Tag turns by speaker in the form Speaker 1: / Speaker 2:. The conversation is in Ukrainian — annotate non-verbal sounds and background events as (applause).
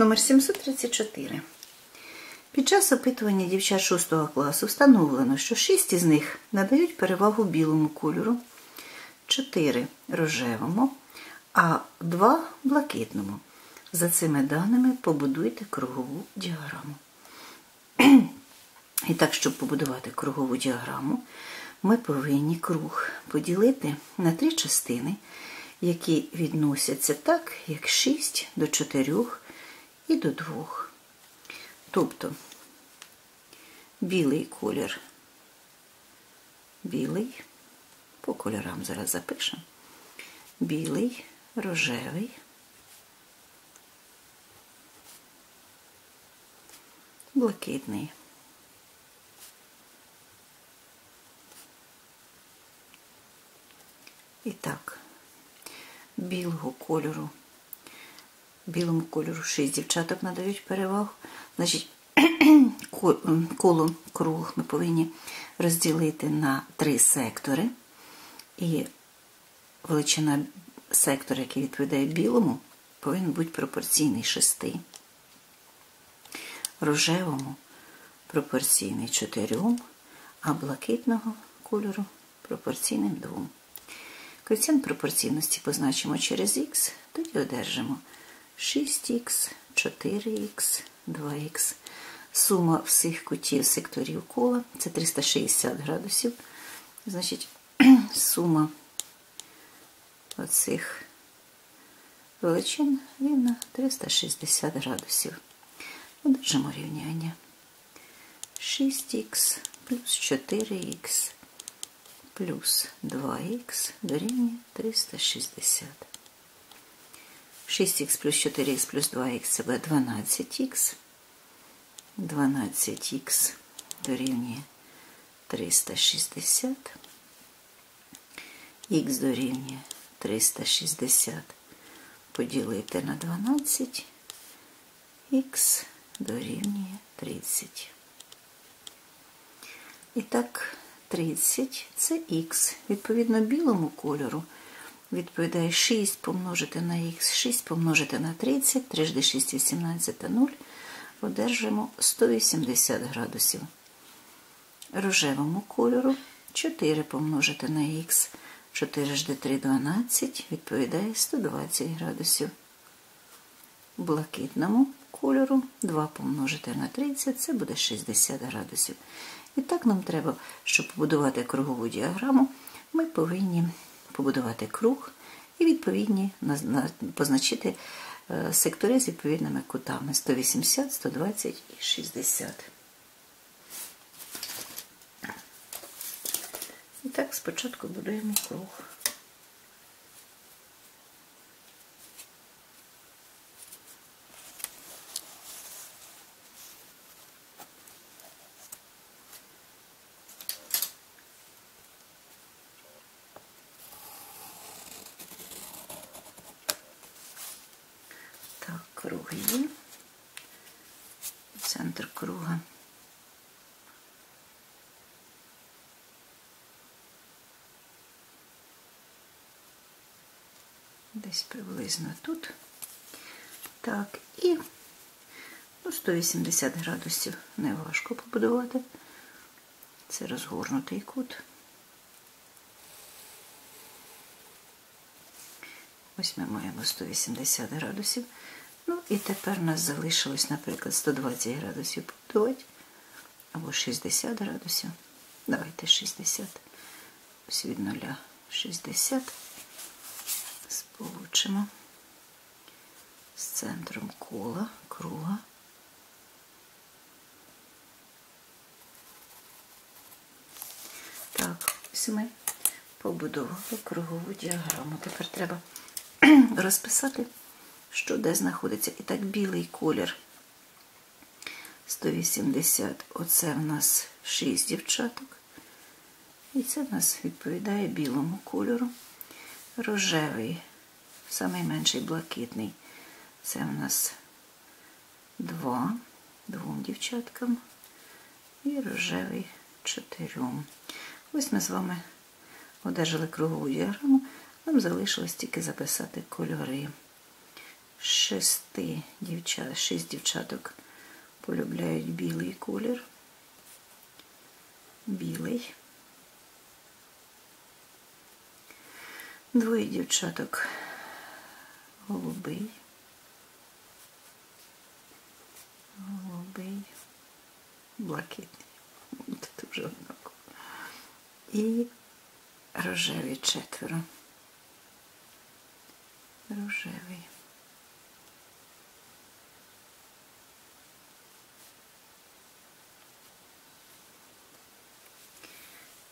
Speaker 1: Номер 734. Під час опитування дівчат 6 класу встановлено, що 6 із них надають перевагу білому кольору, 4 рожевому, а 2 блакитному. За цими даними побудуйте кругову діаграму. І так, щоб побудувати кругову діаграму, ми повинні круг поділити на три частини, які відносяться так, як 6 до 4 і до 2. Тобто білий колір, білий, по кольорам зараз запишемо, білий, рожевий, блакитний. І так, білого кольору, білому кольору 6 дівчаток надають перевагу. Значить, (clears throat) коло круг ми повинні розділити на три сектори. І величина сектора, який відповідає білому, повинен бути пропорційний 6. Рожевому пропорційний 4, а блакитного кольору пропорційним 2. Коефіцієнт пропорційності позначимо через х, тоді одержимо 6х, 4х, 2х. Сума всіх кутів секторів кола це 360 градусів. Значить, (clears throat) сума оцих величин рівна 360 градусів. Одержимо рівняння. 6х плюс 4х плюс 2х дорівнює 360. 6х плюс 4х плюс 2х це буде 12х. 12х дорівнює 360. Х дорівнює 360 поділити на 12, х дорівнює 30. І так, 30 це х. Відповідно, білому кольору відповідає 6 помножити на х, 6 помножити на 30, 3 6 18 0. Одержимо 180 градусів. Рожевому кольору 4 помножити на х, 4 жди 3 12 відповідає 120 градусів. Блакитному кольору 2 помножити на 30 це буде 60 градусів. І так нам треба, щоб побудувати кругову діаграму, ми повинні побудувати круг і відповідні позначити сектори з відповідними кутами 180, 120 і 60. І так спочатку будуємо круг. Так, круг. Центр круга. Десь приблизно тут. Так, і ну, 180 градусів неважко побудувати. Це розгорнутий кут. Ось ми маємо 180 градусів. Ну, і тепер у нас залишилось, наприклад, 120 градусів побудувати. Або 60 градусів. Давайте 60. Ось від 0 60. Сполучимо з центром кола, круга. Так, ось ми побудували кругову діаграму. Тепер треба (clears throat) розписати, що де знаходиться. І так, білий колір 180. Оце в нас 6 дівчаток. І це в нас відповідає білому кольору. Рожевий, найменший блакитний. Це в нас 2, двом дівчаткам. І рожевий чотирьом. Ось ми з вами одержали кругову діаграму. Нам залишилось тільки записати кольори. Шести дівчат, шість дівчаток полюбляють білий колір. Білий. Двоє дівчаток голубий. Голубий. Блакитний. Тут вже однаково. І рожеві четверо. Рожевий.